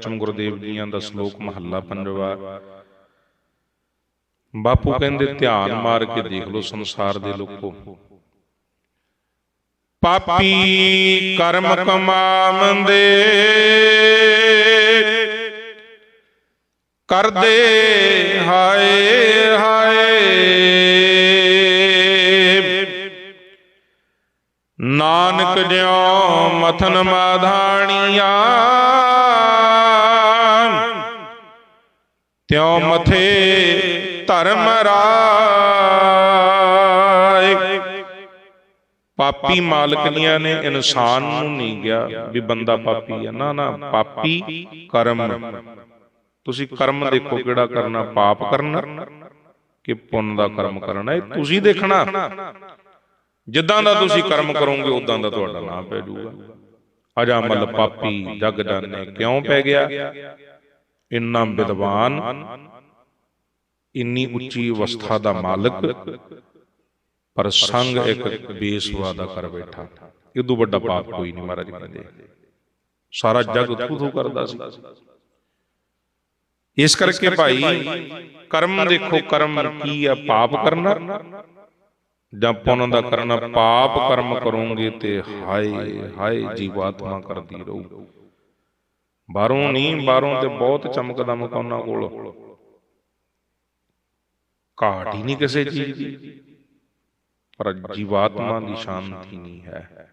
ਪੰਚਮ ਗੁਰਦੇਵ ਜੀਆਂ ਦਾ ਸ਼ਲੋਕ ਮਹੱਲਾ ਪੰਜਵਾ। ਬਾਪੂ ਕਹਿੰਦੇ, ਧਿਆਨ ਮਾਰ ਕੇ ਦੇਖ ਲਓ ਸੰਸਾਰ ਦੇ ਲੋਕੋ। ਪਾਪੀ ਕਰਮ ਕਮਾਵੰਦੇ ਕਰਦੇ ਹਾਏ ਹਾਏ। ਨਾਨਕ ਜਿਉ ਮਥਨ ਮਾਧਾਣੀਆਂ ਤਿਉ ਮਥੇ ਧਰਮ ਰਾਏ। ਪਾਪੀ ਮਾਲਕਨੀਆਂ ਨੇ ਇਨਸਾਨ ਨੂੰ ਨਹੀਂ ਗਿਆ ਵੀ ਬੰਦਾ ਪਾਪੀ ਹੈ ਨਾ ਨਾ ਪਾਪੀ ਕਰਮ। ਤੁਸੀਂ ਕਰਮ ਦੇਖੋ ਕਿਹੜਾ ਕਰਨਾ ਪਾਪ ਕਰਨਾ। ਕਿ ਪੁੰਨ ਦਾ ਕਰਮ ਕਰਨਾ। ਇਹ ਤੁਸੀਂ ਦੇਖਣਾ। ਜਿੱਦਾਂ ਦਾ ਤੁਸੀਂ ਕਰਮ ਕਰੋਗੇ ਉਦਾਂ ਦਾ ਤੁਹਾਡਾ ਨਾਮ ਪੈ ਜਾਊਗਾ। ਅਜਾਮਲ ਪਾਪੀ ਜਗ ਜਾਣੇ ਕਿਉਂ ਪੈ ਗਿਆ? ਇੰਨਾ ਵਿਦਵਾਨ ਇੰਨੀ ਉੱਚੀ ਅਵਸਥਾ ਦਾ ਮਾਲਕ ਪਰ ਸੰਗ ਇੱਕ ਬੇਸਵਾ ਦਾ ਕਰ ਬੈਠਾ। ਇਦੋਂ ਵੱਡਾ ਪਾਪ ਕੋਈ ਨਹੀਂ ਮਹਾਰਾਜ ਕਹਿੰਦੇ। ਸਾਰਾ ਜਗ ਥੂ ਥੂ ਕਰਦਾ ਸੀ। ਇਸ ਕਰਕੇ ਭਾਈ ਕਰਮ ਦੇਖੋ ਕਰਮ ਕੀ ਆ ਪਾਪ ਕਰਨਾ? ਜਾਂ ਪੁੰਨ ਦਾ ਕਰਨਾ ਪਾਪ ਕਰਮ ਕਰੋਗੇ ਤੇ ਹਾਏ ਹਾਏ ਜੀਵਾਤਮਾ ਕਰਦੀ ਰਹੂ। ਬਾਹਰੋਂ ਨਹੀਂ ਬਾਹਰੋਂ ਤੇ ਬਹੁਤ ਚਮਕਦਾ ਮਕਾਨਾ ਕੋਲ। ਘਾਟ ਹੀ ਨਹੀਂ ਕਿਸੇ ਚੀਜ਼ ਦੀ। ਪਰ ਜੀਵਾਤਮਾ ਦੀ ਸ਼ਾਂਤੀ ਨਹੀਂ ਹੈ।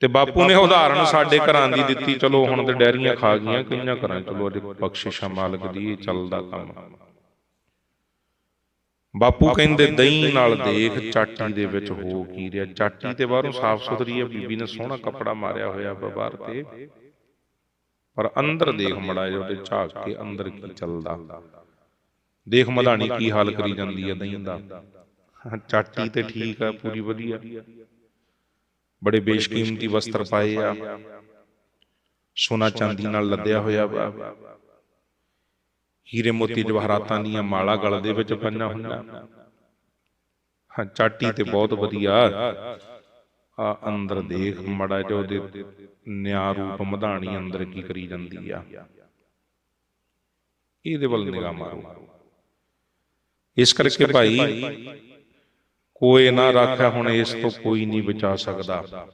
ਤੇ ਬਾਪੂ ਨੇ ਉਦਾਹਰਣ ਸਾਡੇ ਘਰਾਂ ਦੀ ਦਿੱਤੀ। ਚਲੋ ਹੁਣ ਤੇ ਡੈਰੀਆਂ ਖਾ ਗਈਆਂ ਕਈਆਂ ਘਰਾਂ ਚਲੋ ਅਜੇ ਬਖਸ਼ਿਸ਼ਾਂ ਮਾਲਕ ਦੀ ਇਹ ਚੱਲਦਾ ਕੰਮ। ਬਾਪੂ ਕਹਿੰਦੇ ਦਹੀਂ ਨਾਲ ਦੇਖ ਚਾਟੀ ਦੇ ਵਿੱਚ ਹੋ ਕੀ ਰਿਹਾ? ਚਾਟੀ ਤੇ ਬਾਹਰੋਂ ਸਾਫ਼ ਸੁਥਰੀ ਹੈ ਬੀਬੀ ਨੇ ਸੋਹਣਾ ਕੱਪੜਾ ਮਾਰਿਆ ਹੋਇਆ ਬਾਹਰ ਤੇ। ਪਰ ਅੰਦਰ ਦੇਖ ਮੜਾ ਉਹਦੇ ਝਾਕ ਕੇ ਅੰਦਰ ਕੀ ਚੱਲਦਾ। ਦੇਖ ਮਧਾਣੀ ਕੀ ਹਾਲ ਕਰੀ ਜਾਂਦੀ ਹੈ ਦਹੀਂ ਦਾ। ਚਾਟੀ ਤੇ ਠੀਕ ਆ ਪੂਰੀ ਵਧੀਆ। ਬੜੇ ਬੇਸ਼ਕੀਮਤੀ ਵਸਤਰ ਪਾਏ ਆ। ਸੋਨਾ ਚਾਂਦੀ ਨਾਲ ਲੱਦਿਆ ਹੋਇਆ ਵਾ। ਹੀਰੇ ਮੋਤੀ ਜਵਾਹਰਾਤਾਂ ਦੀਆਂ ਮਾਲਾ ਗਲ ਦੇ ਵਿੱਚ ਪਈਆਂ ਹੋਈਆਂ ਹਾਂ ਚਾਟੀ ਤੇ ਬਹੁਤ ਵਧੀਆ। ਆ ਅੰਦਰ ਦੇਖ ਮੜਾ ਜੋ ਉਹਦੇ ਨਿਆ ਰੂਪ ਮਧਾਣੀ ਅੰਦਰ ਕੀ ਕਰੀ ਜਾਂਦੀ ਆ? ਇਹਦੇ ਵੱਲ ਨਿਗਾਹ ਮਾਰੋ। ਇਸ ਕਰਕੇ ਭਾਈ ਕੋਈ ਨਾ ਰੱਖਿਆ ਹੁਣ ਇਸ ਤੋਂ ਕੋਈ ਨਹੀਂ ਬਚਾ ਸਕਦਾ।